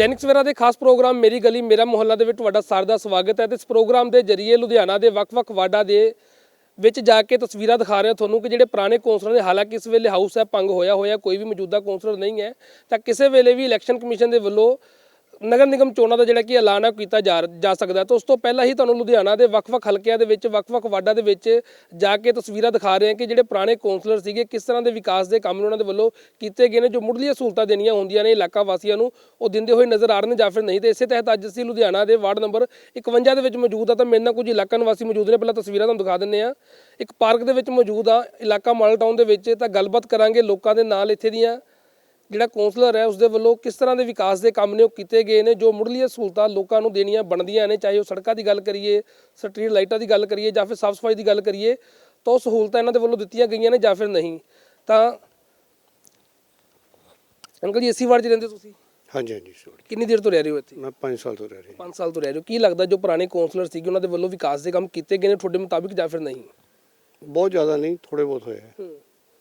ਦੈਨਿਕ ਸਵੇਰਾ ਦੇ ਖਾਸ ਪ੍ਰੋਗਰਾਮ ਮੇਰੀ ਗਲੀ, ਮੇਰਾ ਮੁਹੱਲਾ ਦੇ ਵਿੱਚ ਤੁਹਾਡਾ ਸਾਰਿਆਂ ਦਾ ਸਵਾਗਤ ਹੈ ਤੇ ਇਸ ਪ੍ਰੋਗਰਾਮ ਦੇ ਜ਼ਰੀਏ ਲੁਧਿਆਣਾ ਦੇ ਵੱਖ-ਵੱਖ ਵਾਰਡਾਂ ਦੇ ਵਿੱਚ ਜਾ ਕੇ ਤਸਵੀਰਾਂ ਦਿਖਾ ਰਹੇ ਹਾਂ ਤੁਹਾਨੂੰ ਕਿ ਜਿਹੜੇ ਪੁਰਾਣੇ ਕੌਂਸਲਰ ਨੇ, ਹਾਲਾਂਕਿ ਇਸ ਵੇਲੇ ਹਾਊਸ ਹੈ, ਭੰਗ ਹੋਇਆ ਹੋਇਆ, ਕੋਈ ਵੀ ਮੌਜੂਦਾ ਕੌਂਸਲਰ ਨਹੀਂ ਹੈ, ਤਾਂ ਕਿਸੇ ਵੇਲੇ ਵੀ ਇਲੈਕਸ਼ਨ ਕਮਿਸ਼ਨ ਦੇ ਵੱਲੋਂ ਨਗਰ ਨਿਗਮ ਚੋਣਾਂ ਦਾ ਜਿਹੜਾ ਕਿ ਐਲਾਨ ਹੈ ਉਹ ਕੀਤਾ ਜਾ ਜਾ ਸਕਦਾ ਤਾਂ ਉਸ ਤੋਂ ਪਹਿਲਾਂ ਹੀ ਤੁਹਾਨੂੰ ਲੁਧਿਆਣਾ ਦੇ ਵੱਖ-ਵੱਖ ਹਲਕਿਆਂ ਦੇ ਵਿੱਚ, ਵੱਖ-ਵੱਖ ਵਾਰਡਾਂ ਦੇ ਵਿੱਚ ਜਾ ਕੇ ਤਸਵੀਰਾਂ ਦਿਖਾ ਰਹੇ ਹਾਂ ਕਿ ਜਿਹੜੇ ਪੁਰਾਣੇ ਕੌਂਸਲਰ ਸੀਗੇ, ਕਿਸ ਤਰ੍ਹਾਂ ਦੇ ਵਿਕਾਸ ਦੇ ਕੰਮ ਉਹਨਾਂ ਦੇ ਵੱਲੋਂ ਕੀਤੇ ਗਏ ਨੇ, ਜੋ ਮੁੱਢਲੀਆਂ ਸਹੂਲਤਾਂ ਦੇਣੀਆਂ ਹੁੰਦੀਆਂ ਨੇ ਇਲਾਕਾ ਵਾਸੀਆਂ ਨੂੰ, ਉਹ ਦਿੰਦੇ ਹੋਏ ਨਜ਼ਰ ਆ ਰਹੇ ਨੇ ਜਾਂ ਫਿਰ ਨਹੀਂ। ਤੇ ਇਸੇ ਤਹਿਤ ਅੱਜ ਅਸੀਂ ਲੁਧਿਆਣਾ ਦੇ ਵਾਰਡ ਨੰਬਰ 51 ਦੇ ਵਿੱਚ ਮੌਜੂਦ ਆ ਤਾਂ ਮੇਰੇ ਨਾਲ ਕੁਝ ਇਲਾਕਾ ਨਿਵਾਸੀ ਮੌਜੂਦ ਨੇ। ਪਹਿਲਾਂ ਤਸਵੀਰਾਂ ਤੁਹਾਨੂੰ ਦਿਖਾ ਦਿੰਨੇ ਆ ਇੱਕ ਪਾਰਕ ਦੇ ਵਿੱਚ ਮੌਜੂਦ ਆ ਇਲਾਕਾ ਮਾਡਲ ਟਾਊਨ ਦੇ ਵਿੱਚ ਤਾਂ ਗੱਲਬਾਤ ਕਰਾਂਗੇ ਲੋਕਾਂ ਦੇ ਨਾਲ ਇੱਥੇ ਦੀਆਂ। ਜਿਹੜਾ ਕੌਂਸਲਰ ਹੈ ਉਸ ਦੇ ਵੱਲੋਂ ਕਿਸ ਤਰ੍ਹਾਂ ਦੇ ਵਿਕਾਸ ਦੇ ਕੰਮ ਨੇ ਉਹ ਕੀਤੇ ਗਏ ਨੇ ਜੋ ਮੁੱਢਲੀਆਂ ਸਹੂਲਤਾਂ ਲੋਕਾਂ ਨੂੰ ਦੇਣੀਆਂ ਬਣਦੀਆਂ ਨੇ ਚਾਹੇ ਉਹ ਸੜਕਾਂ ਦੀ ਗੱਲ ਕਰੀਏ ਸਟਰੀਟ ਲਾਈਟਾਂ ਦੀ ਗੱਲ ਕਰੀਏ ਜਾਂ ਫਿਰ ਸਾਫ਼ ਸਫ਼ਾਈ ਦੀ ਗੱਲ ਕਰੀਏ ਤਾਂ ਉਹ ਸਹੂਲਤਾਂ ਇਹਨਾਂ ਦੇ ਵੱਲੋਂ ਦਿੱਤੀਆਂ ਗਈਆਂ ਨੇ ਜਾਂ ਫਿਰ ਨਹੀਂ। ਤਾਂ ਅੰਕਲ ਜੀ ਇਸੀ ਵਾਰਡ 'ਚ ਰਹਿੰਦੇ ਤੁਸੀਂ? ਹਾਂਜੀ ਹਾਂਜੀ ਸੋਰੀ ਕਿੰਨੀ ਦੇਰ ਤੋਂ ਰਹਿ ਰਹੇ ਹੋ ਇੱਥੇ? ਮੈਂ 5 ਸਾਲ ਤੋਂ ਰਹਿ ਰਿਹਾ। 5 ਸਾਲ ਤੋਂ ਰਹਿ ਰਹੇ ਹੋ। ਕੀ ਲੱਗਦਾ ਜੋ ਪੁਰਾਣੇ ਕੌਂਸਲਰ ਸੀਗੇ ਉਹਨਾਂ ਦੇ ਵੱਲੋਂ ਵਿਕਾਸ ਦੇ ਕੰਮ ਕੀਤੇ ਗਏ ਨੇ ਤੁਹਾਡੇ ਮੁਤਾਬਿਕ ਜਾਂ ਫਿਰ ਨਹੀਂ? ਬਹੁਤ ਜ਼ਿਆਦਾ ਨਹੀਂ ਥੋੜੇ ਬਹੁਤ ਹੋਏ ਹੈ।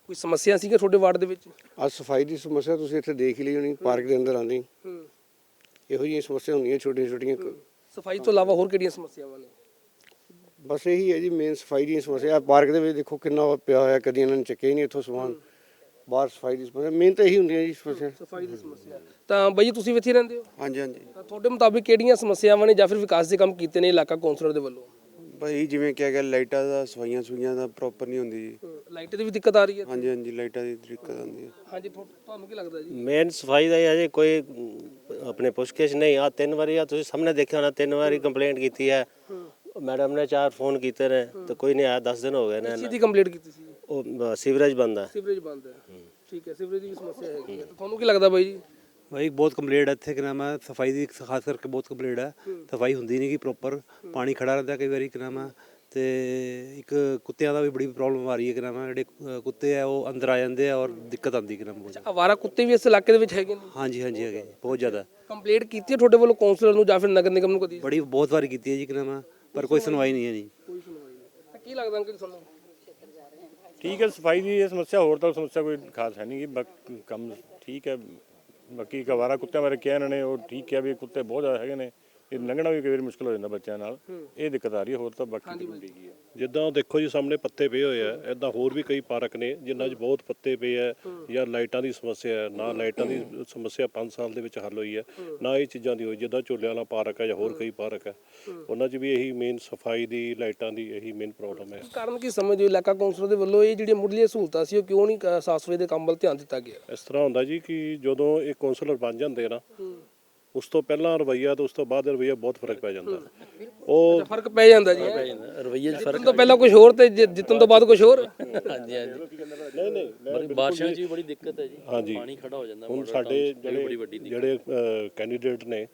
ਕੋਈ ਸਮੱਸਿਆ ਸੀਗਾ ਤੁਹਾਡੇ ਵਾਰਡ ਦੇ ਵਿੱਚ? ਅੱਜ ਸਫ਼ਾਈ ਦੀ ਸਮੱਸਿਆ ਤੁਸੀਂ ਇੱਥੇ ਦੇਖ ਹੀ ਲਈ ਹੋਣੀ ਪਾਰਕ ਦੇ ਅੰਦਰ ਆਉਂਦੇ। ਹੀ। ਹੂੰ ਇਹੋ ਜਿਹੀਆਂ ਸਮੱਸਿਆ ਹੁੰਦੀਆਂ ਛੋਟੀਆਂ ਛੋਟੀਆਂ ਸਫ਼ਾਈ ਤੋਂ ਇਲਾਵਾ ਹੋਰ ਕਿਹੜੀਆਂ ਸਮੱਸਿਆਵਾਂ ਨੇ? ਬਸ ਇਹੀ ਹੈ ਜੀ ਮੇਨ ਸਫ਼ਾਈ ਦੀ ਸਮੱਸਿਆ। ਆਹ ਪਾਰਕ ਦੇ ਵਿੱਚ ਦੇਖੋ ਕਿੰਨਾ ਪਿਆ ਹੋਇਆ ਕਦੀ ਇਹਨਾਂ ਨੇ ਚੱਕਿਆ ਹੀ ਨਹੀਂ ਇੱਥੋਂ ਸਮਾਨ। ਬਾਹਰ ਸਫ਼ਾਈ ਦੀ ਸਮੱਸਿਆ ਮੇਨ ਤਾਂ ਇਹੀ ਹੁੰਦੀ ਹੈ ਜੀ ਸਮੱਸਿਆ। ਸਫ਼ਾਈ ਦੀ ਸਮੱਸਿਆ। ਤਾਂ ਬਈ ਤੁਸੀਂ ਵੀ ਇੱਥੇ ਰਹਿੰਦੇ ਹੋ? ਹਾਂਜੀ ਹਾਂਜੀ। ਤਾਂ ਤੁਹਾਡੇ ਮੁਤਾਬਿਕ ਕਿਹੜੀਆਂ ਸਮੱਸਿਆਵਾਂ ਨੇ ਜਾਂ ਫਿਰ ਵਿਕਾਸ ਦੇ ਕੰਮ ਕੀਤੇ ਨੇ ਇਲਾਕਾ ਕੌਂਸਲਰ ਦੇ ਵੱਲੋਂ? ਭਾਈ ਜਿਵੇਂ ਕਿਹਾ ਗਿਆ ਲਾਈਟਾਂ ਦਾ ਸਫਾਈਆਂ ਸੁਈਆਂ ਦਾ ਪ੍ਰੋਪਰ ਨਹੀਂ ਹੁੰਦੀ ਜੀ। ਲਾਈਟ ਦੀ ਵੀ ਦਿੱਕਤ ਆ ਰਹੀ ਹੈ ਹਾਂਜੀ ਹਾਂਜੀ ਲਾਈਟਾਂ ਦੀ ਦਿੱਕਤ ਆਉਂਦੀ ਹੈ। ਹਾਂਜੀ ਤੁਹਾ- ਤੁਹਾਨੂੰ ਕੀ ਲੱਗਦਾ ਜੀ? ਮੇਨ ਸਫ਼ਾਈ ਦਾ ਇਹ ਹਜੇ ਕੋਈ ਅਮ, ਆਪਣੇ ਪੁੱਛਕਿਛ ਨਹੀਂ। ਆ ਤਿੰਨ ਵਾਰੀ ਆ ਤੁਸੀਂ ਸਾਹਮਣੇ ਦੇਖਿਆ ਹੋਣਾ ਤਿੰਨ ਵਾਰੀ ਕੰਪਲੇਂਟ ਕੀਤੀ ਹੈ। ਮੈਡਮ ਨੇ ਚਾਰ ਫੋਨ ਕੀਤੇ ਨੇ ਤੇ ਕੋਈ ਨਹੀਂ ਆਇਆ 10 ਦਿਨ ਹੋ ਗਏ ਨੇ ਦੀ ਕੰਪਲੀਟ ਕੀਤੀ ਸੀ ਉਹ ਅ, ਸੀਵਰੇਜ ਬੰਦ ਹੈ। ਸੀਵਰੇਜ ਬੰਦ ਹੈ। ਠੀਕ ਹੈ ਸੀਵਰੇਜ ਦੀ ਵੀ ਸਮੱਸਿਆ ਹੈਗੀ ਹੈ। ਤਾਂ ਤੁਹਾਨੂੰ ਕੀ ਲੱਗਦਾ ਬਾਈ ਜੀ? ਭਾਈ ਬਹੁਤ ਕੰਪਲੇਂਟ ਹੈ ਇੱਥੇ ਕਿ ਨਾਮ ਹੈ ਸਫ਼ਾਈ ਦੀ ਖਾਸ ਕਰਕੇ ਬਹੁਤ ਕੰਪਲੇਂਟ ਹੈ। ਸਫ਼ਾਈ ਹੁੰਦੀ ਨਹੀਂ ਗੀ ਪ੍ਰੋਪਰ ਪਾਣੀ ਖੜਾ ਰਹਿੰਦਾ ਕਈ ਵਾਰੀ ਕਿ ਨਾਮ ਹੈ ਤੇ ਇੱਕ ਕੁੱਤਿਆਂ ਦਾ ਵੀ ਬੜੀ ਪ੍ਰੋਬਲਮ ਆ ਰਹੀ ਹੈ ਕਿ ਨਾਮ ਹੈ ਜਿਹੜੇ ਕੁੱਤੇ ਆ ਉਹ ਅੰਦਰ ਆ ਜਾਂਦੇ ਆ ਔਰ ਦਿੱਕਤ ਆਉਂਦੀ ਕਿ ਨਾਮ ਬਹੁਤ। ਆਵਾਰਾ ਕੁੱਤੇ ਵੀ ਇਸ ਇਲਾਕੇ ਦੇ ਵਿੱਚ ਹੈਗੇ ਨੇ? ਹਾਂਜੀ ਹਾਂਜੀ ਹੈਗੇ ਬਹੁਤ ਜ਼ਿਆਦਾ। ਕੰਪਲੀਟ ਕੀਤੀ ਹੈ ਤੁਹਾਡੇ ਵੱਲੋਂ ਕੌਂਸਲਰ ਨੂੰ ਜਾਂ ਫਿਰ ਨਗਰ ਨਿਗਮ ਨੂੰ ਕਦੀ? ਬੜੀ ਬਹੁਤ ਵਾਰੀ ਕੀਤੀ ਹੈ ਜੀ ਕਿ ਨਾਮ ਹੈ ਪਰ ਕੋਈ ਸੁਣਵਾਈ ਨਹੀਂ ਹੈ ਜੀ। ਕੋਈ ਸੁਣਵਾਈ ਨਹੀਂ ਤਾਂ ਕੀ ਲੱਗਦਾ ਅੰਕਲ ਤੁਹਾਨੂੰ? ਠੀਕ ਹੈ ਸਫ਼ਾਈ ਦੀ ਇਹ ਸਮੱਸਿਆ ਹੋਰ ਤਾਂ ਸਮੱਸਿਆ ਕੋਈ ਖਾਸ ਹੈ ਨਹੀਂ ਕੰਮ ਠੀਕ ਹੈ। ਬਾਕੀ ਗਵਾਰਾ ਕੁੱਤਿਆਂ ਬਾਰੇ ਕਿਹਾ ਇਹਨਾਂ ਨੇ, ਉਹ ਠੀਕ ਹੈ ਵੀ ਕੁੱਤੇ ਬਹੁਤ ਜ਼ਿਆਦਾ ਹੈਗੇ ਨੇ। ਇਹ ਲੰਘਣਾ ਵੀ ਕਈ ਵਾਰੀ ਮੁਸ਼ਕਲ ਹੋ ਜਾਂਦਾ ਬੱਚਿਆਂ ਨਾਲ। ਇਹ ਦਿੱਕਤ ਆ ਰਹੀ ਹੈ ਹੋਰ ਤਾਂ ਬਾਕੀ ਠੀਕ ਹੀ ਹੈ ਜਿੱਦਾਂ ਦੇਖੋ ਜੀ ਸਾਹਮਣੇ ਪੱਤੇ ਪਏ ਹੋਏ ਆ ਇਦਾਂ ਹੋਰ ਵੀ ਕਈ ਪਾਰਕ ਨੇ ਜਿਨ੍ਹਾਂ 'ਚ ਬਹੁਤ ਪੱਤੇ ਪਏ ਆ ਜਾਂ ਲਾਈਟਾਂ ਦੀ ਸਮੱਸਿਆ ਹੈ ਨਾ ਲਾਈਟਾਂ ਦੀ ਸਮੱਸਿਆ 5 ਸਾਲ ਦੇ ਵਿੱਚ ਹੱਲ ਹੋਈ ਹੈ। ਨਾ ਇਹ ਚੀਜ਼ਾਂ ਦੀ ਹੋਈ ਜਿੱਦਾਂ ਝੋਲੇ ਵਾਲਾ ਪਾਰਕ ਹੈ ਜਾਂ ਹੋਰ ਕਈ ਪਾਰਕ ਹੈ। ਉਹਨਾਂ 'ਚ ਵੀ ਇਹੀ ਮੇਨ ਸਫ਼ਾਈ ਦੀ ਲਾਈਟਾਂ ਦੀ ਇਹੀ ਮੇਨ ਪ੍ਰੋਬਲਮ ਹੈ। ਕਾਰਨ ਕੀ ਸਮਝਦੇ ਹੋ? ਇਲਾਕਾ ਕੌਂਸਲਰ ਦੇ ਵੱਲੋਂ ਇਹ ਜਿਹੜੀਆਂ ਮੁੱਢਲੀਆਂ ਸਹੂਲਤਾਂ ਸੀ ਉਹ ਕਿਉਂ ਨਹੀਂ ਸਾਫ਼ ਸਫ਼ਾਈ ਦੇ ਕੰਮ ਵੱਲ ਧਿਆਨ ਦਿੱਤਾ ਗਿਆ? ਇਸ ਤਰ੍ਹਾਂ ਹੁੰਦਾ ਜੀ ਕਿ ਜਦੋਂ ਇਹ ਕੌਂਸਲਰ ਬਣ ਜਾਂਦੇ ਆ ਨਾ ਉਸ ਤੋਂ ਪਹਿਲਾਂ ਰਵਈਆ ਤੇ ਉਸ ਤੋਂ ਬਾਅਦ ਰਵਈਆ ਬਹੁਤ ਫ਼ਰਕ ਪੈ ਜਾਂਦਾ। ਉਹ ਫ਼ਰਕ ਪੈ ਜਾਂਦਾ ਜੀ। ਰਵਈਏ 'ਚ ਜਿੱਤਣ ਤੋਂ ਪਹਿਲਾਂ ਕੁਝ ਹੋਰ ਤੇ ਜਿ- ਜਿੱਤਣ ਤੋਂ ਬਾਅਦ ਕੁਝ ਹੋਰ? ਹਾਂਜੀ ਹਾਂਜੀ। ਬੜੀ ਬਾਰਿਸ਼ਾਂ 'ਚ ਵੀ ਬੜੀ ਦਿੱਕਤ ਹੈ ਜੀ। ਹਾਂਜੀ। ਪਾਣੀ ਖੜਾ ਹੋ ਜਾਂਦਾ ਹੁਣ ਮੋਟਰ ਸਾਡੇ ਟਾਊਨ 'ਚ, ਇਹ ਵੀ ਬੜੀ ਵੱਡੀ ਜਿਹੜੇ ਜਿਹੜੇ ਕੈਂਡੀਡੇਟ ਨੇ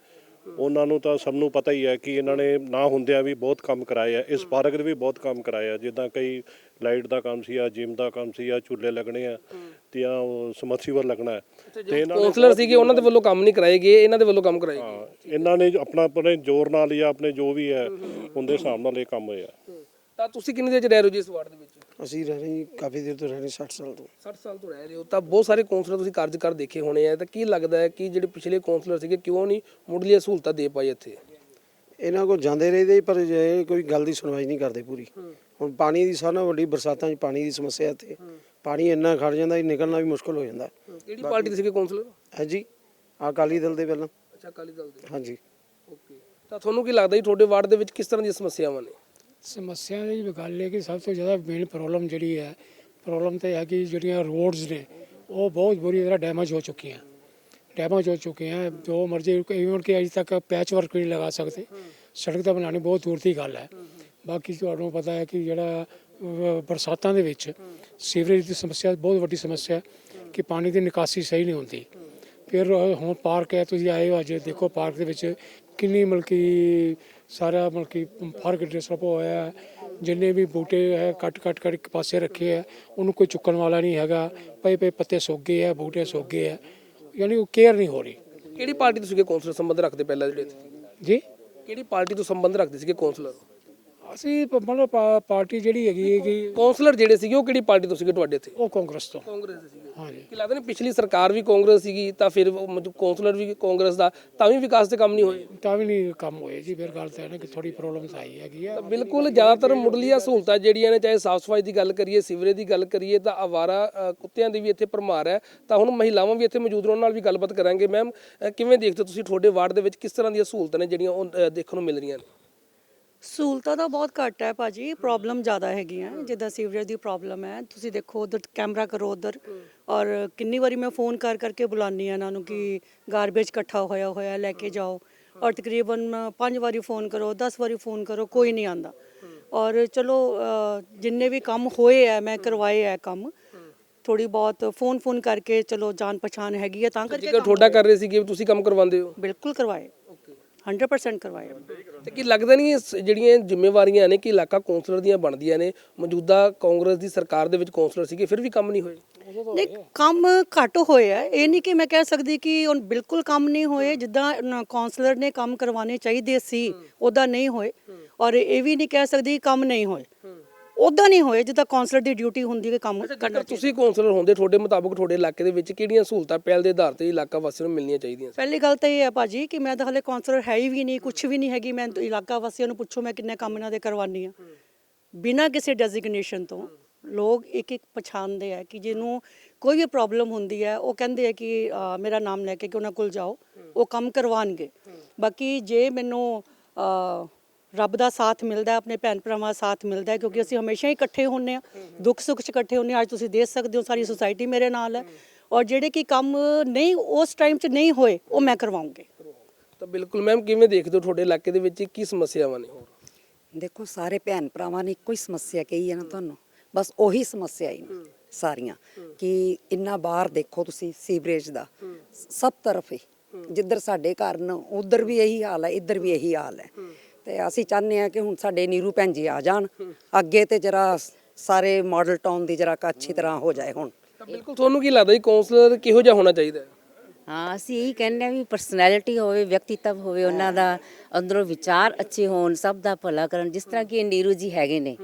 ਉਹਨਾਂ ਨੂੰ ਤਾਂ ਸਭ ਨੂੰ ਪਤਾ ਹੀ ਹੈ ਕਿ ਇਹਨਾਂ ਨੇ ਨਾ ਹੁੰਦਿਆਂ ਵੀ ਬਹੁਤ ਕੰਮ ਕਰਾਏ ਆ ਇਸ ਪਾਰਕ ਦੇ ਵੀ ਬਹੁਤ ਕੰਮ ਕਰਾਏ ਆ ਜਿੱਦਾਂ ਕਈ ਲਾਈਟ ਦਾ ਕੰਮ ਸੀ ਆ ਜਿਮ ਦਾ ਕੰਮ ਸੀ ਆ ਝੂਲੇ ਲੱਗਣੇ ਆ ਤੇ ਆ ਸਮਰਸੀਵਰ ਲੱਗਣਾ ਹੈ। ਤੇ ਇਹਨਾਂ ਨੇ ਕੌਂਸਲਰ ਸੀਗੇ ਉਹਨਾਂ ਦੇ ਵੱਲੋਂ ਕੰਮ ਨਹੀਂ ਕਰਾਏ ਗਏ ਇਹਨਾਂ ਦੇ ਵੱਲੋਂ ਕੰਮ ਕਰਾਏ ਗਏ। ਹਾਂ, ਇਹਨਾਂ ਨੇ ਆਪਣਾ ਆਪਣੇ ਜ਼ੋਰ ਨਾਲ ਜਾਂ ਆਪਣੇ ਜੋ ਵੀ ਹੈ ਉਹਦੇ ਹਿਸਾਬ ਨਾਲ ਇਹ ਕੰਮ ਹੋਇਆ। ਤਾਂ ਤੁਸੀਂ ਕਿੰਨੀ ਦੇਰ ਚ ਰਹਿ ਰਹੇ ਹੋ ਜੀ ਇਸ ਵਾਰਡ ਦੇ ਵਿੱਚ? ਅਸੀਂ ਰਹਿ ਰਹੇ ਜੀ ਕਾਫੀ ਦੇਰ ਤੋਂ ਰਹਿ ਰਹੇ 60 ਸਾਲ ਤੋਂ। 60 ਸਾਲ ਤੋਂ ਰਹਿ ਰਹੇ ਹੋ ਤਾਂ ਬਹੁਤ ਸਾਰੇ ਕੌਂਸਲਰ ਤੁਸੀਂ ਕਾਰਜਕਾਰ ਦੇਖੇ ਹੋਣੇ ਆ ਤਾਂ ਕੀ ਲੱਗਦਾ ਹੈ ਕਿ ਜਿਹੜੇ ਪਿਛਲੇ ਕੌਂਸਲਰ ਸੀਗੇ ਕਿਉਂ ਨਹੀਂ ਮੁੱਢਲੀਆਂ ਸਹੂਲਤਾਂ ਦੇ ਪਾਏ ਇੱਥੇ? ਇਹਨਾਂ ਕੋਲ ਜਾਂਦੇ ਰਹਿੰਦੇ ਪਰ ਜੇ ਕੋਈ ਗੱਲ ਦੀ ਸੁਣਵਾਈ ਨਹੀਂ ਕਰਦੇ ਪੂਰੀ। ਹੁਣ ਪਾਣੀ ਦੀ ਸਾਰਿਆਂ ਨਾਲੋਂ ਵੱਡੀ ਬਰਸਾਤਾਂ 'ਚ ਪਾਣੀ ਦੀ ਸਮੱਸਿਆ ਇੱਥੇ। ਪਾਣੀ ਇੰਨਾ ਖੜ ਜਾਂਦਾ ਕਿ ਨਿਕਲਣਾ ਵੀ ਮੁਸ਼ਕਲ ਹੋ ਜਾਂਦਾ। ਕਿਹੜੀ ਪਾਰਟੀ ਦੇ ਸੀਗੇ ਕੌਂਸਲਰ ਹੈ ਜੀ ਆਹ ਅਕਾਲੀ ਦਲ ਦੇ ਪਹਿਲਾਂ। ਅੱਛਾ ਅਕਾਲੀ ਦਲ ਦੇ। ਹਾਂਜੀ। ਓਕੇ। ਤਾਂ ਤੁਹਾਨੂੰ ਕੀ ਲੱਗਦਾ ਜੀ ਤੁਹਾਡੇ ਵਾਰਡ ਦੇ ਵਿੱਚ ਕਿਸ ਤਰ੍ਹਾਂ ਦੀਆਂ ਸਮੱਸਿਆਵਾਂ ਨੇ? ਸਮੱਸਿਆ ਦੀ ਗੱਲ ਹੈ ਕਿ ਸਭ ਤੋਂ ਜ਼ਿਆਦਾ ਮੇਨ ਪ੍ਰੋਬਲਮ ਜਿਹੜੀ ਹੈ ਪ੍ਰੋਬਲਮ ਤਾਂ ਇਹ ਹੈ ਕਿ ਜਿਹੜੀਆਂ ਰੋਡਸ ਨੇ, ਉਹ ਬਹੁਤ ਬੁਰੀ ਤਰ੍ਹਾਂ ਡੈਮੇਜ ਹੋ ਚੁੱਕੀਆਂ। ਡੈਮੇਜ ਹੋ ਚੁੱਕੀਆਂ, ਜੋ ਮਰਜ਼ੀ ਇਵਨ ਕਿ ਅਜੇ ਤੱਕ ਪੈਚ ਵਰਕ ਨਹੀਂ ਲਗਾ ਸਕਦੇ। ਸੜਕ ਤਾਂ ਬਣਾਉਣੀ ਬਹੁਤ ਦੂਰ ਦੀ ਗੱਲ ਹੈ। ਬਾਕੀ ਤੁਹਾਨੂੰ ਪਤਾ ਹੈ ਕਿ ਜਿਹੜਾ ਬਰਸਾਤਾਂ ਦੇ ਵਿੱਚ ਸੀਵਰੇਜ ਦੀ ਸਮੱਸਿਆ ਬਹੁਤ ਵੱਡੀ ਸਮੱਸਿਆ ਕਿ ਪਾਣੀ ਦੀ ਨਿਕਾਸੀ ਸਹੀ ਨਹੀਂ ਹੁੰਦੀ। ਫਿਰ ਹੁਣ ਪਾਰਕ ਹੈ, ਤੁਸੀਂ ਆਏ ਹੋ ਅੱਜ, ਦੇਖੋ ਪਾਰਕ ਦੇ ਵਿੱਚ ਕਿੰਨੀ ਮਲਕੀ ਸਾਰਾ ਮਲਕੀ ਫ਼ਰਕ ਡਿਸਟਰਬ ਹੋਇਆ ਹੈ। ਜਿੰਨੇ ਵੀ ਬੂਟੇ ਹੈ ਕੱਟ ਕੱਟ ਕੱਟ ਇੱਕ ਪਾਸੇ ਰੱਖੇ ਹੈ ਉਹਨੂੰ ਕੋਈ ਚੁੱਕਣ ਵਾਲਾ ਨਹੀਂ ਹੈਗਾ। ਪਏ ਪਏ ਪੱਤੇ ਸੁੱਕ ਗਏ ਹੈ ਬੂਟੇ ਸੁੱਕ ਗਏ ਹੈ। ਯਾਨੀ ਉਹ ਕੇਅਰ ਨਹੀਂ ਹੋ ਰਹੀ। ਕਿਹੜੀ ਪਾਰਟੀ ਤੋਂ ਸੀਗੇ ਕੌਂਸਲਰ ਸੰਬੰਧ ਰੱਖਦੇ ਪਹਿਲਾਂ ਜਿਹੜੇ? ਜੀ? ਕਿਹੜੀ ਪਾਰਟੀ ਤੋਂ ਸੰਬੰਧ ਰੱਖਦੇ ਸੀਗੇ ਕੌਂਸਲਰ ਅਸੀਂ ਪ- ਮਤਲਬ ਪਾ- ਪਾਰਟੀ ਜਿਹੜੀ ਹੈਗੀ ਹੈ ਕਿ ਕੌਂਸਲਰ ਜਿਹੜੇ ਸੀਗੇ ਉਹ ਕਿਹੜੀ ਪਾਰਟੀ ਤੋਂ ਸੀਗੇ ਤੁਹਾਡੇ ਇੱਥੇ? ਉਹ ਕਾਂਗਰਸ ਤੋਂ। ਕਾਂਗਰਸ ਦੇ ਸੀਗੇ। ਹਾਂਜੀ। ਕੀ ਲੱਗਦਾ ਨਹੀਂ ਪਿਛਲੀ ਸਰਕਾਰ ਵੀ ਕਾਂਗਰਸ ਸੀਗੀ ਤਾਂ ਫਿਰ ਉਹ ਮਤਲਬ ਕੌਂਸਲਰ ਵੀ ਕਾਂਗਰਸ ਦਾ ਤਾਂ ਵੀ ਵਿਕਾਸ ਦੇ ਕੰਮ ਨਹੀਂ ਹੋਏ? ਤਾਂ ਵੀ ਨਹੀਂ ਕੰਮ ਹੋਏ ਜੀ ਫਿਰ ਗੱਲ ਤਾਂ ਹੈ ਨਾ ਕਿ ਥੋੜੀ ਪ੍ਰੋਬਲਮਸ ਆਈ ਹੈਗੀ ਆ। ਬਿਲਕੁਲ ਜ਼ਿਆਦਾਤਰ ਮੁੱਢਲੀਆਂ ਸਹੂਲਤਾਂ ਜਿਹੜੀਆਂ ਨੇ ਚਾਹੇ ਸਾਫ਼ ਸਫ਼ਾਈ ਦੀ ਗੱਲ ਕਰੀਏ ਸੀਵਰੇਜ ਦੀ ਗੱਲ ਕਰੀਏ ਤਾਂ ਆਵਾਰਾ ਅ, ਕੁੱਤਿਆਂ ਦੀ ਵੀ ਇੱਥੇ ਭਰਮਾਰ ਹੈ। ਤਾਂ ਹੁਣ ਮਹਿਲਾਵਾਂ ਵੀ ਇੱਥੇ ਮੌਜੂਦ ਨੇ ਉਹਨਾਂ ਨਾਲ ਵੀ ਗੱਲਬਾਤ ਕਰਾਂਗੇ। ਮੈਮ ਕਿਵੇਂ ਦੇਖਦੇ ਹੋ ਤੁਸੀਂ ਤੁਹਾਡੇ ਵਾਰਡ ਦੇ ਵਿੱਚ ਕਿਸ ਤਰ੍ਹਾਂ ਦੀਆਂ ਸਹੂਲਤਾਂ ਨੇ ਜਿਹੜੀਆਂ ਉਹ ਅ, ਦੇਖਣ ਨੂੰ ਮਿਲ ਰਹੀਆਂ ਨੇ? ਸਹੂਲਤਾਂ ਤਾਂ ਬਹੁਤ ਘੱਟ ਹੈ ਭਾਜੀ ਪ੍ਰੋਬਲਮ ਜ਼ਿਆਦਾ ਹੈਗੀਆਂ। ਜਿੱਦਾਂ ਸੀਵਰੇਜ ਦੀ ਪ੍ਰੋਬਲਮ ਹੈ। ਤੁਸੀਂ ਦੇਖੋ ਉਧਰ ਕੈਮਰਾ ਕਰੋ ਉਧਰ। ਔਰ ਕਿੰਨੀ ਵਾਰੀ ਮੈਂ ਫੋਨ ਕਰ ਕਰਕੇ ਬੁਲਾਉਂਦੀ ਆ ਇਹਨਾਂ ਨੂੰ ਕਿ ਗਾਰਬੇਜ ਇਕੱਠਾ ਹੋਇਆ ਹੋਇਆ ਲੈ ਕੇ ਜਾਓ। ਔਰ ਤਕਰੀਬਨ ਪੰਜ ਵਾਰੀ ਫੋਨ ਕਰੋ 10 ਵਾਰੀ ਫੋਨ ਕਰੋ ਕੋਈ ਨਹੀਂ ਆਂਦਾ ਔਰ ਚਲੋ ਜਿੰਨੇ ਵੀ ਕੰਮ ਹੋਏ ਆ ਮੈਂ ਕਰਵਾਏ ਆ ਕੰਮ। ਥੋੜੀ ਬਹੁਤ ਫੋਨ ਫੋਨ ਕਰਕੇ ਚਲੋ ਜਾਣ ਪਛਾਣ ਹੈਗੀ ਹੈ ਤਾਂ ਕਰਕੇ ਜੇਕਰ ਤੁਹਾਡਾ ਕਰ ਰਹੇ ਸੀਗੇ ਵੀ ਤੁਸੀਂ ਕੰਮ ਕਰਵਾਉਂਦੇ ਹੋ? ਬਿਲਕੁਲ ਕਰਵਾਏ। 100% ਕਰਵਾਏ ਤੇ ਕੀ ਲੱਗਦਾ ਨਹੀਂ ਜਿਹੜੀਆਂ ਜ਼ਿੰਮੇਵਾਰੀਆਂ ਨੇ ਕਿ ਇਲਾਕਾ ਕੌਂਸਲਰ ਦੀਆਂ ਬਣਦੀਆਂ ਨੇ ਮੌਜੂਦਾ ਕਾਂਗਰਸ ਦੀ ਸਰਕਾਰ ਦੇ ਵਿੱਚ ਕੌਂਸਲਰ ਸੀਗੇ ਫਿਰ ਵੀ ਕੰਮ ਨਹੀਂ ਹੋਏ? ਨਹੀਂ ਕੰਮ ਘੱਟ ਹੋਏ ਆ। ਇਹ ਨਹੀਂ ਕਿ ਮੈਂ ਕਹਿ ਸਕਦੀ ਕਿ ਉਹ ਬਿਲਕੁਲ ਕੰਮ ਨਹੀਂ ਹੋਏ ਜਿੱਦਾਂ ਕਾਉਂਸਲਰ ਨੇ ਕੰਮ ਕਰਵਾਉਣੇ ਚਾਹੀਦੇ ਸੀ ਉਹਦਾ ਨਹੀਂ ਹੋਏ। ਔਰ ਇਹ ਵੀ ਨਹੀਂ ਕਹਿ ਸਕਦੀ ਕੰਮ ਨਹੀਂ ਹੋਏ। ਉਹਦਾ ਨਹੀਂ ਹੋਏ ਜਿੱਦਾਂ ਕਾਉਂਸਲਰ ਦੀ ਡਿਊਟੀ ਹੁੰਦੀ ਹੈ ਕੰਮ ਤੁਸੀਂ ਕੌਂਸਲਰ ਹੁੰਦੇ ਤੁਹਾਡੇ ਮੁਤਾਬਕ ਤੁਹਾਡੇ ਇਲਾਕੇ ਦੇ ਵਿੱਚ ਕਿਹੜੀਆਂ ਸਹੂਲਤਾਂ ਪਹਿਲ ਦੇ ਆਧਾਰ ਤੇ ਇਲਾਕਾ ਵਾਸੀਆਂ ਨੂੰ ਮਿਲਣੀਆਂ ਚਾਹੀਦੀਆਂ ਪਹਿਲੀ ਗੱਲ ਤਾਂ ਇਹ ਹੈ ਭਾਜੀ ਕਿ ਮੈਂ ਤਾਂ ਹਲੇ ਕਾਉਂਸਲਰ ਹੈ ਹੀ ਵੀ ਨਹੀਂ ਕੁਝ ਵੀ ਨਹੀਂ ਹੈਗੀ। ਮੈਂ ਇਲਾਕਾ ਵਾਸੀਆਂ ਨੂੰ ਪੁੱਛੋ ਮੈਂ ਕਿੰਨੇ ਕੰਮ ਇਹਨਾਂ ਦੇ ਕਰਵਾਨੀ ਆ ਬਿਨਾਂ ਕਿਸੇ ਡੈਜ਼ਿਗਨੇਸ਼ਨ ਤੋਂ ਲੋਕ ਇੱਕ ਇੱਕ ਪਛਾਣਦੇ ਆ ਕਿ ਜਿਹਨੂੰ ਕੋਈ ਵੀ ਪ੍ਰੋਬਲਮ ਹੁੰਦੀ ਹੈ ਉਹ ਕਹਿੰਦੇ ਆ ਕਿ ਮੇਰਾ ਨਾਮ ਲੈ ਕੇ ਕਿ ਉਹਨਾਂ ਕੋਲ ਜਾਓ ਉਹ ਕੰਮ ਕਰਵਾਉਣਗੇ। ਬਾਕੀ ਜੇ ਮੈਨੂੰ ਰੱਬ ਦਾ ਸਾਥ ਮਿਲਦਾ ਹੈ, ਆਪਣੇ ਭੈਣ ਭਰਾਵਾਂ ਦਾ ਸਾਥ ਮਿਲਦਾ ਹੈ ਕਿਉਂਕਿ ਅਸੀਂ ਹਮੇਸ਼ਾ ਹੀ ਇਕੱਠੇ ਹੁੰਨੇ ਆ ਦੁੱਖ ਸੁੱਖ 'ਚ ਇਕੱਠੇ ਹੁੰਨੇ। ਅੱਜ ਤੁਸੀਂ ਦੇਖ ਸਕਦੇ ਹੋ ਸਾਰੀ ਸੁਸਾਇਟੀ ਮੇਰੇ ਨਾਲ ਹੈ ਔਰ ਜਿਹੜੇ ਕਿ ਕੰਮ ਨਹੀਂ ਉਸ ਟਾਈਮ 'ਚ ਨਹੀਂ ਹੋਏ ਉਹ ਮੈਂ ਕਰਵਾਉਂਗੀ ਤਾਂ ਬਿਲਕੁਲ ਮੈਮ ਕਿਵੇਂ ਦੇਖਦੇ ਹੋ ਤੁਹਾਡੇ ਇਲਾਕੇ ਦੇ ਵਿੱਚ ਕੀ ਸਮੱਸਿਆਵਾਂ ਨੇ ਹੋਰ ਦੇਖੋ ਸਾਰੇ ਭੈਣ ਭਰਾਵਾਂ ਨੇ ਇੱਕੋ ਹੀ ਸਮੱਸਿਆ ਕਹੀ ਹੈ ਨਾ ਤੁਹਾਨੂੰ ਬਸ ਉਹੀ ਸਮੱਸਿਆ ਹੀ ਨੇ ਸਾਰੀਆਂ ਕਿ ਇੰਨਾ ਬਾਹਰ ਦੇਖੋ ਤੁਸੀਂ ਸੀਵਰੇਜ ਦਾ ਸਭ ਤਰਫ ਹੀ ਜਿੱਧਰ ਸਾਡੇ ਘਰ ਨੇ ਉਧਰ ਵੀ ਇਹੀ ਹਾਲ ਹੈ ਇੱਧਰ ਵੀ ਇਹੀ ਹਾਲ ਹੈ ਤੇ ਅਸੀਂ ਚਾਹੁੰਦੇ ਆ ਕਿ ਹੁਣ ਸਾਡੇ ਨੀਰੂ ਭੈਣ ਜੀ ਆ ਜਾਣ। ਅੱਗੇ ਤੇ ਜਰਾ ਸਾਰੇ ਮਾਡਲ ਟਾਊਨ ਦੀ ਜਰਾ ਅੱਛੀ ਤਰ੍ਹਾਂ ਹੋ ਜਾਏ ਹੁਣ। ਤਾਂ ਬਿਲਕੁਲ ਤੁਹਾਨੂੰ ਕੀ ਲੱਗਦਾ ਜੀ ਕੌਂਸਲਰ ਕਿਹੋ ਜਿਹਾ ਹੋਣਾ ਚਾਹੀਦਾ ਹੈ? ਹਾਂ ਅਸੀਂ ਇਹੀ ਕਹਿੰਦੇ ਆ ਵੀ ਪਰਸਨੈਲਿਟੀ ਹੋਵੇ ਵਿਅਕਤੀਤਵ ਹੋਵੇ ਉਹਨਾਂ ਦਾ ਅੰਦਰੋਂ ਵਿਚਾਰ ਅੱਛੇ ਹੋਣ ਸਭ ਦਾ ਭਲਾ ਕਰਨ ਜਿਸ ਤਰ੍ਹਾਂ ਕਿ ਇਹ ਨੀਰੂ ਜੀ ਹੈਗੇ ਨੇ।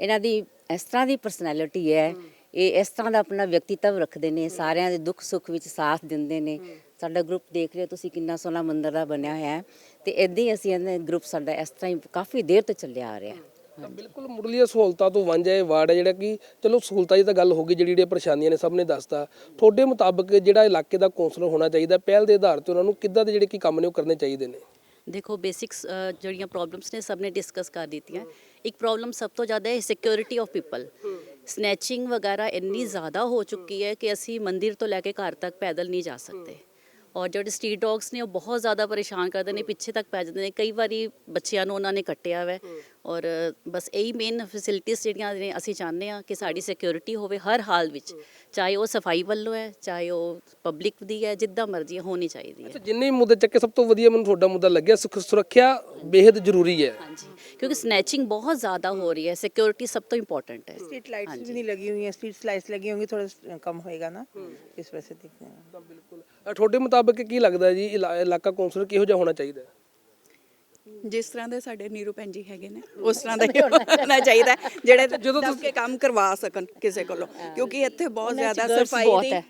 ਇਹਨਾਂ ਦੀ ਇਸ ਤਰ੍ਹਾਂ ਦੀ ਪਰਸਨੈਲਿਟੀ ਹੈ ਇਹ ਇਸ ਤਰ੍ਹਾਂ ਦਾ ਆਪਣਾ ਵਿਅਕਤੀਤਵ ਰੱਖਦੇ ਨੇ ਸਾਰਿਆਂ ਦੇ ਦੁੱਖ ਸੁੱਖ ਵਿੱਚ ਸਾਥ ਦਿੰਦੇ ਨੇ। ਸਾਡਾ ਗਰੁੱਪ ਦੇਖ ਰਹੇ ਹੋ ਤੁਸੀਂ ਕਿੰਨਾ ਸੋਹਣਾ ਮੰਦਿਰ ਦਾ ਬਣਿਆ ਹੋਇਆ ਹੈ। ਤੇ ਇਦਾਂ ਹੀ ਅਸੀਂ ਇਹਨੇ ਗਰੁੱਪ ਸਾਡਾ ਇਸ ਤਰ੍ਹਾਂ ਹੀ ਕਾਫੀ ਦੇਰ ਤੋਂ ਚੱਲਿਆ ਆ ਰਿਹਾ। ਹੈ ਤਾਂ ਬਿਲਕੁਲ ਮੁੱਢਲੀਆਂ ਸਹੂਲਤਾਂ ਤੋਂ ਵਾਂਝਾ ਇਹ ਵਾਰਡ ਹੈ ਜਿਹੜਾ ਕਿ ਚਲੋ ਸਹੂਲਤਾਂ ਦੀ ਤਾਂ ਗੱਲ ਹੋ ਗਈ ਜਿਹੜੀ ਜਿਹੜੀਆਂ ਪਰੇਸ਼ਾਨੀਆਂ ਨੇ ਸਭ ਨੇ ਦੱਸਤਾ। ਤੁਹਾਡੇ ਮੁਤਾਬਕ ਜਿਹੜਾ ਇਲਾਕੇ ਦਾ ਕੌਂਸਲਰ ਹੋਣਾ ਚਾਹੀਦਾ ਪਹਿਲ ਦੇ ਆਧਾਰ ਤੇ ਉਹਨਾਂ ਨੂੰ ਕਿੱਦਾਂ ਦੇ ਜਿਹੜੇ ਕੀ ਕੰਮ ਨੇ ਉਹ ਕਰਨੇ ਚਾਹੀਦੇ ਨੇ? ਦੇਖੋ ਬੇਸਿਕਸ ਜਿਹੜੀਆਂ ਪ੍ਰੋਬਲਮਸ ਨੇ ਸਭ ਨੇ ਡਿਸਕਸ ਕਰ ਦਿੱਤੀਆਂ। ਇੱਕ ਪ੍ਰੋਬਲਮ ਸਭ ਤੋਂ ਜ਼ਿਆਦਾ ਹੈ ਸਿਕਿਉਰਿਟੀ ਆਫ ਪੀਪਲ ਸਨੈਚਿੰਗ ਵਗੈਰਾ ਇੰਨੀ ਜ਼ਿਆਦਾ ਹੋ ਚੁੱਕੀ ਹੈ ਕਿ ਅਸੀਂ ਮੰਦਿਰ ਤੋਂ ਲੈ ਕੇ ਘਰ ਤੱਕ ਪੈਦਲ ਨਹੀਂ ਜਾ ਸਕਦੇ। ਔਰ ਜਿਹੜੇ ਸਟਰੀਟ ਡੌਗਸ ਨੇ ਉਹ ਬਹੁਤ ਜ਼ਿਆਦਾ ਪਰੇਸ਼ਾਨ ਕਰਦੇ ਨੇ, ਪਿੱਛੇ ਤੱਕ ਪੈ ਜਾਂਦੇ ਨੇ। ਕਈ ਵਾਰੀ ਬੱਚਿਆਂ ਨੂੰ ਉਹਨਾਂ ਨੇ ਕੱਟਿਆ ਵੈ। ਔਰ ਬਸ ਇਹੀ ਮੇਨ ਫੈਸਿਲਿਟੀਆਂ ਜਿਹੜੀਆਂ ਨੇ ਅਸੀਂ ਚਾਹੁੰਦੇ ਆ ਕਿ ਸਾਡੀ ਸਿਕਿਉਰਿਟੀ ਹੋਵੇ ਹਰ ਹਾਲ ਵਿੱਚ ਚਾਹੇ ਉਹ ਸਫ਼ਾਈ ਵੱਲੋਂ ਹੈ ਚਾਹੇ ਉਹ ਪਬਲਿਕ ਦੀ ਹੈ ਜਿੱਦਾਂ ਮਰਜ਼ੀ ਹੋਣੀ ਚਾਹੀਦੀ ਹੈ। ਅੱਛਾ ਜਿੰਨੇ ਮੁੱਦੇ ਚੱਕੇ ਸਭ ਤੋਂ ਵਧੀਆ ਮੈਨੂੰ ਤੁਹਾਡਾ ਮੁੱਦਾ ਲੱਗਿਆ ਸੁਰੱਖਿਆ ਬੇहद ਜ਼ਰੂਰੀ ਹੈ। ਹਾਂਜੀ ਕਿਉਂਕਿ ਸਨੈਚਿੰਗ ਬਹੁਤ ਜ਼ਿਆਦਾ ਹੋ ਰਹੀ ਹੈ ਸਿਕਿਉਰਿਟੀ ਸਭ ਤੋਂ ਇੰਪੋਰਟੈਂਟ ਹੈ। ਸਟਰੀਟ ਲਾਈਟਸ ਵੀ ਨਹੀਂ ਲੱਗੀ ਹੋਈਆਂ ਸਟਰੀਟ ਲਾਈਟਸ ਲੱਗੀ ਹੋਣਗੀ ਥੋੜਾ ਕਮ ਹੋਏਗਾ ਨਾ ਇਸ ਵਜ੍ਹਾ ਦੇਖਦੇ ਹਾਂ। ਬਿਲਕੁਲ। ਤੁਹਾਡੇ ਮੁਤਾਬਕ ਕੀ ਲੱਗਦਾ ਜੀ ਇਲਾਕਾ ਕੌਂਸਲਰ ਕਿਹੋ ਜਿਹਾ ਹੋਣਾ ਚਾਹੀਦਾ ਜਿਸ ਤਰ੍ਹਾਂ ਦੇ ਸਾਡੇ ਨੀਰੂ ਭੈਣ ਜੀ ਹੈਗੇ ਨੇ ਉਸ ਤਰ੍ਹਾਂ ਦਾ ਹੀ ਹੋਣਾ ਚਾਹੀਦਾ ਹੈ, ਜਿਹੜੇ ਜਦੋਂ ਤੁਸੀਂ ਕੰਮ ਕਰਵਾ ਸਕਣ ਕਿਸੇ ਕੋਲੋਂ। ਕਿਉਂਕਿ ਇੱਥੇ ਬਹੁਤ ਜ਼ਿਆਦਾ ਸਫ਼ਾਈ ਦੀ ਹੈ।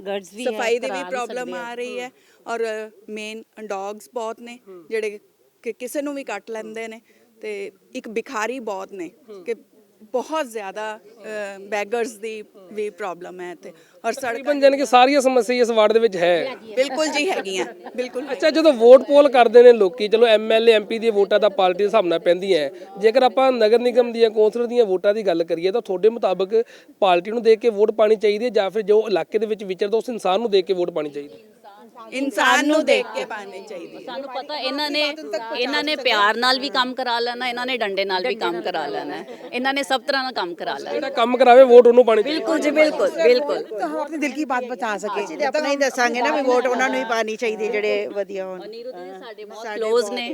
Guards ਵੀ ਹੈ, ਸਫ਼ਾਈ ਦੀ ਕਰਾ ਵੀ ਨਹੀਂ ਪ੍ਰੋਬਲਮ ਸਕਦੇ ਆ ਰਹੀ ਹੈ ਔਰ ਮੇਨ ਡੌਗਸ ਬਹੁਤ ਨੇ ਜਿਹੜੇ ਕਿ ਕਿਸੇ ਨੂੰ ਵੀ ਕੱਟ ਲੈਂਦੇ ਨੇ ਤੇ ਇੱਕ ਭਿਖਾਰੀ ਬਹੁਤ ਨੇ ਕਿ ਬਹੁਤ ਜ਼ਿਆਦਾ ਬੈਗਰਸ ਦੀ ਵੀ ਪ੍ਰੋਬਲਮ ਹੈ ਇੱਥੇ। ਔਰ ਸੜਕਾਂ ਤਕਰੀਬਨ ਜਾਣੀ ਕਿ ਸਾਰੀਆਂ ਸਮੱਸਿਆ ਇਸ ਵਾਰਡ ਦੇ ਵਿੱਚ ਹੈ। ਬਿਲਕੁਲ ਜੀ ਹੈਗੀਆਂ ਬਿਲਕੁਲ ਅੱਛਾ ਜਦੋਂ ਵੋਟ ਪੋਲ ਕਰਦੇ ਨੇ ਲੋਕੀ ਚਲੋ ਐਮਐਲਏ ਐਮਪੀ ਦੀਆਂ ਵੋਟਾਂ ਤਾਂ ਪਾਰਟੀ ਦੇ ਹਿਸਾਬ ਨਾਲ ਪੈਂਦੀਆਂ ਹੈ। ਜੇਕਰ ਆਪਾਂ ਨਗਰ ਨਿਗਮ ਦੀਆਂ ਕੌਂਸਲਰ ਦੀਆਂ ਵੋਟਾਂ ਦੀ ਗੱਲ ਕਰੀਏ ਤਾਂ ਤੁਹਾਡੇ ਮੁਤਾਬਕ ਪਾਰਟੀ ਨੂੰ ਦੇਖ ਕੇ ਵੋਟ ਪਾਣੀ ਚਾਹੀਦੀ ਹੈ ਜਾਂ ਫਿਰ ਜੋ ਇਲਾਕੇ ਦੇ ਵਿੱਚ ਵਿਚਰਦਾ ਉਸ ਇਨਸਾਨ ਨੂੰ ਦੇਖ ਕੇ ਵੋਟ ਪਾਣੀ ਚਾਹੀਦੀ ਹੈ? ਇਨਸਾਨ ਨੂੰ ਦੇਖ ਕੇ ਪਾਣੀ ਚਾਹੀਦੀ ਸਾਨੂੰ ਪਤਾ ਇਹਨਾਂ ਨੇ ਇਹਨਾਂ ਨੇ ਪਿਆਰ ਨਾਲ ਵੀ ਕੰਮ ਕਰਾ ਲੈਣਾ ਇਹਨਾਂ ਨੇ ਡੰਡੇ ਨਾਲ ਵੀ ਕੰਮ ਕਰਾ ਲੈਣਾ। ਇਹਨਾਂ ਨੇ ਸਭ ਤਰ੍ਹਾਂ ਨਾਲ ਕੰਮ ਕਰਾ ਲੈਣਾ। ਜਿਹੜਾ ਕੰਮ ਕਰਾਵੇ ਵੋਟ ਉਹਨੂੰ ਪਾਣੀ ਬਿਲਕੁਲ ਜੀ ਬਿਲਕੁਲ ਬਿਲਕੁਲ। ਆਪਣੇ ਦਿਲ ਕੀ ਬਾਤ ਬਤਾ ਸਕੇ? ਆਪਣਾ ਹੀ ਦੱਸਾਂਗੇ ਨਾ ਵੀ ਵੋਟ ਉਹਨਾਂ ਨੂੰ ਹੀ ਪਾਣੀ ਚਾਹੀਦੀ ਜਿਹੜੇ ਵਧੀਆ ਹੋਣ। ਅਨੀਰੁੱਧ ਨੇ।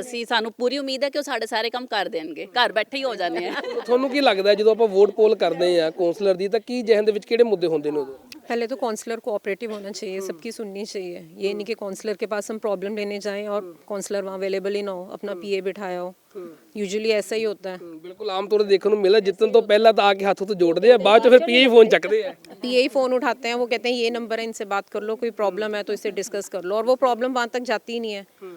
ਅਸੀਂ ਸਾਨੂੰ ਪੂਰੀ ਉਮੀਦ ਹੈ ਕਿ ਉਹ ਸਾਡੇ ਸਾਰੇ ਕੰਮ ਕਰ ਦੇਣਗੇ। ਘਰ ਬੈਠੇ ਹੀ ਹੋ ਜਾਣੇ ਆ। ਤੁਹਾਨੂੰ ਕੀ ਲੱਗਦਾ ਜਦੋਂ ਆਪਾਂ ਵੋਟ ਪੋਲ ਕਰਦੇ ਆ ਕੌਂਸਲਰ ਦੀ ਤਾਂ ਕੀ ਜਹਨ ਦੇ ਵਿੱਚ ਕਿਹੜੇ ਮੁੱਦੇ ਹੁੰਦੇ ਨੇ ਉਦੋਂ? पहले तो काउंसलर कोऑपरेटिव होना चाहिए सबकी सुननी चाहिए ये नहीं कि काउंसलर के पास हम प्रॉब्लम लेने जाएं और काउंसलर वहाँ अवेलेबल ही ना हो अपना पीए बिठाया हो यूजुअली ऐसा ही होता है ਬਿਲਕੁਲ ਆਮ ਤੌਰ ਤੇ ਦੇਖਣ ਨੂੰ ਮਿਲਦਾ ਜਿੱਤਣ ਤੋਂ ਪਹਿਲਾਂ ਤਾਂ ਆ ਕੇ ਹੱਥ ਉੱਤੇ ਜੋੜਦੇ ਆ ਬਾਅਦ ਚ ਫਿਰ ਪੀਏ ਫੋਨ ਚੱਕਦੇ ਆ पीए ही फ़ोन उठाते हैं वो कहते हैं ये नंबर है इनसे बात कर लो कोई प्रॉब्लम है तो इससे डिस्कस कर लो और वो प्रॉब्लम वहाँ तक जाती ही नहीं है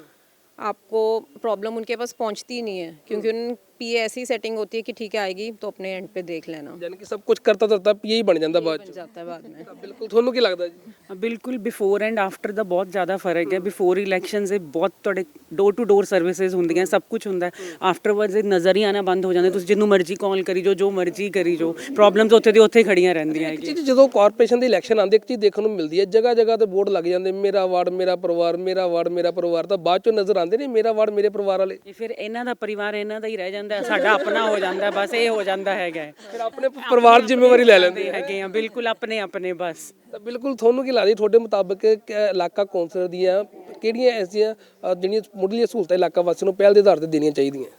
आपको प्रॉब्लम उनके पास पहुँचती ही नहीं है क्योंकि उन पीए ऐसी सेटिंग होती है कि ठीक है आएगी तो अपने एंड पे देख लेना ਯਾਨੀ ਕਿ ਸਭ ਕੁਝ ਕਰਤਾ ਕਰਤਾ ਪੀਏ ਹੀ ਬਣ ਜਾਂਦਾ ਬਾਅਦ बन ਚ जाता है बाद में ਬਿਲਕੁਲ ਤੁਹਾਨੂੰ ਕੀ ਲੱਗਦਾ ਜੀ ਬਿਲਕੁਲ ਬਿਫੋਰ ਐਂਡ ਆਫਟਰ ਦਾ ਬਹੁਤ ਜ਼ਿਆਦਾ ਫਰਕ ਹੈ ਬਿਫੋਰ ਇਲੈਕਸ਼ਨਸ ਇਹ ਬਹੁਤ ਤੁਹਾਡੇ ਡੋਰ ਟੂ ਡੋਰ ਸਰਵਿਸਿਜ਼ ਹੁੰਦੀਆਂ ਸਭ ਕੁਝ ਹੁੰਦਾ ਆਫਟਰਵਰਡਸ ਇਹ ਨਜ਼ਰ ਹੀ ਆਣਾ ਬੰਦ ਹੋ ਜਾਂਦੇ ਤੁਸੀਂ ਜਿੰਨੂੰ ਮਰਜ਼ੀ ਕਾਲ ਕਰੀ ਜੋ ਜੋ ਮਰਜ਼ੀ ਕਰੀ ਜੋ ਪ੍ਰੋਬਲਮਸ ਉੱਥੇ ਦੀ ਉੱਥੇ ਹੀ ਖੜੀਆਂ ਰਹਿੰਦੀਆਂ ਇੱਕ ਹੈਗੀਆਂ ਚੀਜ਼ ਜਦੋਂ ਕਾਰਪੋਰੇਸ਼ਨ ਦੀ ਇਲੈਕਸ਼ਨ ਆਉਂਦੀ ਇੱਕ ਚੀਜ਼ ਦੇਖਣ ਨੂੰ ਮਿਲਦੀ ਹੈ ਜਗ੍ਹਾ ਜਗ੍ਹਾ ਤੇ ਬੋਰਡ ਲੱਗ ਜਾਂਦੇ ਮੇਰਾ ਵਾਰਡ ਮੇਰਾ ਪਰਿਵਾਰ ਮੇਰਾ ਵਾਰਡ ਮੇਰਾ ਪਰਿਵਾਰ ਤਾਂ ਬਾਅਦ ਚੋਂ ਨਜ਼ਰ ਆਉਂਦੇ ਨੇ ਮੇਰਾ ਵਾਰਡ ਮੇਰੇ ਪਰਿਵਾਰ ਵਾਲੇ ਇਹ ਫਿਰ ਇਹਨਾਂ ਦਾ ਪਰਿਵਾਰ ਇਹਨਾਂ ਦਾ ਹੀ ਰਹਿ ਜਾਂਦਾ ਹੈ, ਸਾਡਾ ਆਪਣਾ ਹੋ ਜਾਂਦਾ ਹੈ, ਬਸ ਇਹ ਹੋ ਜਾਂਦਾ ਹੈਗਾ ਹੈ। ਫਿਰ ਆਪਣੇ ਪਰਿਵਾਰ ਦੀ ਜ਼ਿੰਮੇਵਾਰੀ ਲੈ ਲੈਂਦੇ ਆ ਹੈਗੇ ਆ ਬਿਲਕੁਲ ਆਪਣੇ ਆਪਣੇ ਬਸ ਤਾਂ ਬਿਲਕੁਲ ਤੁਹਾਨੂੰ ਕੀ ਲੱਗਦਾ ਜੀ ਤੁਹਾਡੇ ਮੁਤਾਬਕ ਕਿ ਇਲਾਕਾ ਕੌਂਸਲਰ ਦੀਆਂ ਕਿਹੜੀਆਂ ਐਸੀਆਂ ਅ, ਜਿਹੜੀਆਂ ਮੁੱਢਲੀਆਂ ਸਹੂਲਤਾਂ ਇਲਾਕਾ ਵਾਸੀਆਂ ਨੂੰ ਪਹਿਲ ਦੇ ਆਧਾਰ ਤੇ ਦੇਣੀਆਂ ਚਾਹੀਦੀਆਂ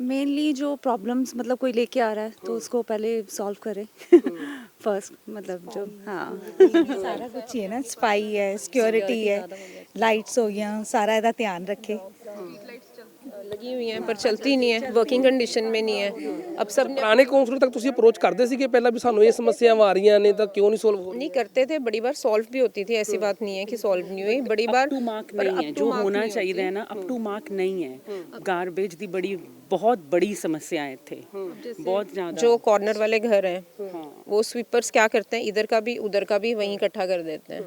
मेनली जो प्रॉब्लम्स मतलब कोई लेके आ रहा है तो उसको पहले सॉल्व करे फर्स्ट मतलब जो हाँ ਸਾਰਾ ਕੁਝ ਹੀ ਹੈ ਨਾ ਸਫਾਈ ਹੈ ਸਿਕਿਉਰਿਟੀ ਹੈ ਲਾਈਟਸ ਹੋ ਗਈਆਂ ਸਾਰਾ ਇਹਦਾ ਧਿਆਨ ਰੱਖੇ लगी हुई हैं पर चलती नहीं है वर्किंग कंडीशन में नहीं है अब सब ने ਪੁਰਾਣੇ ਕੌਂਸਲਰ ਤੱਕ ਤੁਸੀਂ ਅਪਰੋਚ ਕਰਦੇ ਸੀਗੇ ਪਹਿਲਾਂ ਵੀ ਸਾਨੂੰ ਇਹ ਸਮੱਸਿਆਵਾਂ ਆ ਰਹੀਆਂ ਨੇ ਤਾਂ ਕਿਉਂ ਨਹੀਂ ਸੋਲਵ ਹੋ नहीं करते थे बड़ी बार सॉल्व भी होती थी ऐसी बात नहीं है कि सॉल्व नहीं हुई बड़ी बार ਟੂ ਮਾਰਕ पर ਨਹੀਂ ਹੈ up to ਜੋ mark ਹੋਣਾ नहीं ਚਾਹੀਦਾ ਹੈ ਨਾ ਅਪ ਟੂ ਮਾਰਕ ਨਹੀਂ ਹੈ ਗਾਰਬੇਜ ਦੀ ਬੜੀ ਬਹੁਤ ਬੜੀ ਸਮੱਸਿਆ ਹੈ ਇੱਥੇ ਬਹੁਤ ਜ਼ਿਆਦਾ जो कॉर्नर वाले घर हैं वो स्वीपर्स क्या करते हैं इधर का भी उधर का भी वहीं इकट्ठा कर देते हैं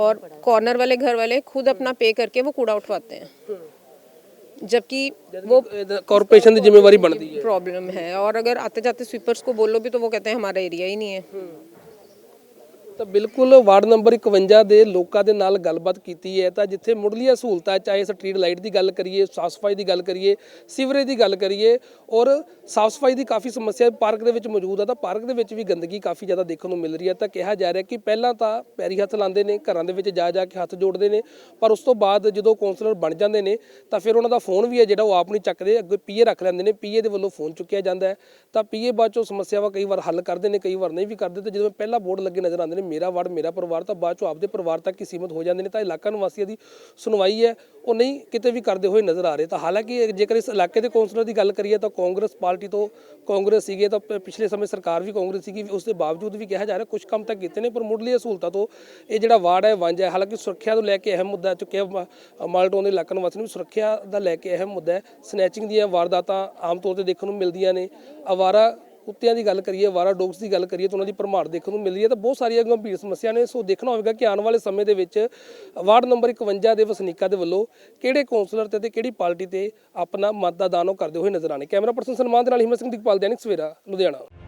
और कॉर्नर वाले घर वाले खुद अपना पे करके वो कूड़ा उठवाते हैं जबकि वो कॉरपोरेशन की जिम्मेवारी बनती है प्रॉब्लम है और अगर आते जाते स्वीपर्स को बोलो भी तो वो कहते हैं हमारा एरिया ही नहीं है ਤਾਂ ਬਿਲਕੁਲ ਵਾਰਡ ਨੰਬਰ 51 ਦੇ ਲੋਕਾਂ ਦੇ ਨਾਲ ਗੱਲਬਾਤ ਕੀਤੀ ਹੈ। ਤਾਂ ਜਿੱਥੇ ਮੁੱਢਲੀਆਂ ਸਹੂਲਤਾਂ, ਚਾਹੇ ਸਟਰੀਟ ਲਾਈਟ ਦੀ ਗੱਲ ਕਰੀਏ, ਸਾਫ਼ ਸਫ਼ਾਈ ਦੀ ਗੱਲ ਕਰੀਏ, ਸੀਵਰੇਜ ਦੀ ਗੱਲ ਕਰੀਏ ਔਰ ਸਾਫ਼ ਸਫ਼ਾਈ ਦੀ ਕਾਫੀ ਸਮੱਸਿਆ ਪਾਰਕ ਦੇ ਵਿੱਚ ਮੌਜੂਦ ਆ, ਤਾਂ ਪਾਰਕ ਦੇ ਵਿੱਚ ਵੀ ਗੰਦਗੀ ਕਾਫੀ ਜ਼ਿਆਦਾ ਦੇਖਣ ਨੂੰ ਮਿਲ ਰਹੀ ਹੈ। ਤਾਂ ਕਿਹਾ ਜਾ ਰਿਹਾ ਕਿ ਪਹਿਲਾਂ ਤਾਂ ਪੈਰੀ ਹੱਥ ਲਾਉਂਦੇ ਨੇ, ਘਰਾਂ ਦੇ ਵਿੱਚ ਜਾ ਜਾ ਕੇ ਹੱਥ ਜੋੜਦੇ ਨੇ, ਪਰ ਉਸ ਤੋਂ ਬਾਅਦ ਜਦੋਂ ਕਾਉਂਸਲਰ ਬਣ ਜਾਂਦੇ ਨੇ, ਤਾਂ ਫਿਰ ਉਹਨਾਂ ਦਾ ਫੋਨ ਵੀ ਹੈ ਜਿਹੜਾ ਉਹ ਆਪ ਨਹੀਂ ਚੱਕਦੇ, ਅੱਗੇ ਪੀਏ ਰੱਖ ਲੈਂਦੇ ਨੇ, ਪੀਏ ਦੇ ਵੱਲੋਂ ਫੋਨ ਚੁੱਕਿਆ ਜਾਂਦਾ ਹੈ। ਤਾਂ ਪੀਏ ਬਾਅਦ ਚੋਂ ਸਮੱਸਿਆਵਾਂ ਕਈ ਵਾਰ ਹੱਲ ਕਰਦੇ ਨੇ, ਕਈ ਵਾਰ ਨਹੀਂ ਵੀ ਕਰਦੇ। ਤੇ ਜਦੋਂ ਪਹਿਲਾ ਬੋਰਡ ਲੱਗੇ ਨਜ਼ਰ ਆਉਂਦੇ ਨੇ ਮੇਰਾ ਵਾਰਡ ਮੇਰਾ ਪਰਿਵਾਰ ਤਾਂ ਬਾਅਦ ਚੋਂ ਆਪਦੇ ਪਰਿਵਾਰ ਤੱਕ ਹੀ ਸੀਮਤ ਹੋ ਜਾਂਦੇ ਨੇ ਤਾਂ ਇਲਾਕਾ ਨਿਵਾਸੀਆਂ ਦੀ ਸੁਣਵਾਈ ਹੈ, ਉਹ ਨਹੀਂ ਕਿਤੇ ਵੀ ਕਰਦੇ ਹੋਏ ਨਜ਼ਰ ਆ ਰਹੇ। ਤਾਂ ਹਾਲਾਂਕਿ ਜੇਕਰ ਇਸ ਇਲਾਕੇ ਦੇ ਕੌਂਸਲਰ ਦੀ ਗੱਲ ਕਰੀਏ ਤਾਂ ਕਾਂਗਰਸ ਪਾਰਟੀ ਤੋਂ ਕਾਂਗਰਸ ਸੀਗੇ ਤਾਂ ਪਿਛਲੇ ਸਮੇਂ ਸਰਕਾਰ ਵੀ ਕਾਂਗਰਸ ਸੀਗੀ, ਉਸ ਦੇ ਬਾਵਜੂਦ ਵੀ ਕਿਹਾ ਜਾ ਰਿਹਾ ਕੁਝ ਕੰਮ ਤਾਂ ਕੀਤੇ ਨੇ, ਪਰ ਮੁੱਢਲੀ ਸਹੂਲਤਾਂ ਤੋਂ ਇਹ ਜਿਹੜਾ ਵਾਰਡ ਹੈ, ਵਾਂਝਾ ਹੈ। ਹਾਲਾਂਕਿ ਸੁਰੱਖਿਆ ਤੋਂ ਲੈ ਕੇ ਅਹਿਮ ਮੁੱਦਾ ਚੁੱਕਿਆ ਮ- ਮਾਲਟੋਨ ਦੇ ਇਲਾਕਾ ਨਿਵਾਸੀਆਂ ਨੂੰ ਸੁਰੱਖਿਆ ਦਾ ਲੈ ਕੇ ਅਹਿਮ ਮੁੱਦਾ ਹੈ। ਸਨੈਚਿੰਗ ਦੀਆਂ ਵਾਰਦਾਤਾਂ ਆਮ ਤੌਰ ਤੇ ਦੇਖਣ ਨੂੰ ਮਿਲਦੀਆਂ ਨੇ। ਅਵਾਰਾ ਕੁੱਤਿਆਂ ਦੀ ਗੱਲ ਕਰੀਏ, ਵਾਰਾ ਡੌਗਸ ਦੀ ਗੱਲ ਕਰੀਏ ਤਾਂ ਉਹਨਾਂ ਦੀ ਭਰਮਾਰ ਦੇਖਣ ਨੂੰ ਮਿਲਦੀ ਹੈ ਤਾਂ ਬਹੁਤ ਸਾਰੀਆਂ ਗੰਭੀਰ ਸਮੱਸਿਆ ਨੇ। ਸੋ ਦੇਖਣਾ ਹੋਵੇਗਾ ਕਿ ਆਉਣ ਵਾਲੇ ਸਮੇਂ ਦੇ ਵਿੱਚ ਵਾਰਡ ਨੰਬਰ 51 ਦੇ ਵਸਨੀਕਾਂ ਦੇ ਵੱਲੋਂ ਕਿਹੜੇ ਕੌਂਸਲਰ ਤੇ ਤੇ ਕਿਹੜੀ ਪਾਰਟੀ ਤੇ ਆਪਣਾ ਮਤ ਦਾ ਦਾਨ ਉਹ ਕਰਦੇ ਹੋਏ ਨਜ਼ਰ ਆਣੇ ਕੈਮਰਾ ਪਰਸਨ ਸਨਮਾਨ ਦੇ ਨਾਲ ਹਿੰਮਤ ਸਿੰਘ ਦੀਪਾਲ ਦੈਨਿਕ ਸਵੇਰਾ, ਲੁਧਿਆਣਾ।